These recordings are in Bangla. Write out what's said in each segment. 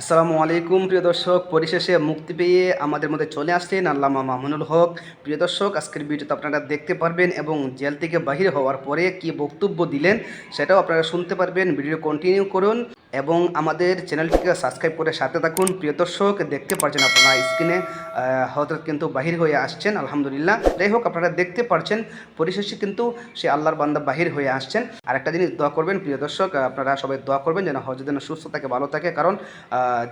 আসসালামু আলাইকুম, প্রিয় দর্শক। পরিশেষে মুক্তি পেয়ে আমাদের মধ্যে চলে আসলেন আল্লামা মামুনুল হক। প্রিয় দর্শক, আজকের ভিডিওতে আপনারা দেখতে পারবেন এবং জেল থেকে বাহির হওয়ার পরে কি বক্তব্য দিলেন, সেটাও আপনারা শুনতে পারবেন। ভিডিও কন্টিনিউ করুন। এবং আমাদের চ্যানেলটিকে সাবস্ক্রাইব করে সাথে থাকুন। প্রিয় দর্শক, দেখতে পাচ্ছেন আপনারা স্ক্রিনে হজরত কিন্তু বাহির হয়ে আসছেন, আলহামদুলিল্লাহ। যাই হোক, আপনারা দেখতে পাচ্ছেন পরিশেষে কিন্তু সে আল্লাহর বান্দা বাহির হয়ে আসছেন। আর একটা জিনিস দোয়া করবেন, প্রিয় দর্শক, আপনারা সবাই দোয়া করবেন যেন হজরত যেন সুস্থ থাকে, ভালো থাকে। কারণ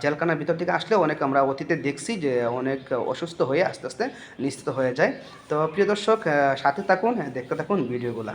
জেলখানার ভিতর থেকে আসলেও অনেক আমরা অতীতে দেখছি যে অনেক অসুস্থ হয়ে আস্তে আস্তে নিশ্চিত হয়ে যায়। তো প্রিয় দর্শক সাথে থাকুন, দেখতে থাকুন ভিডিওগুলা।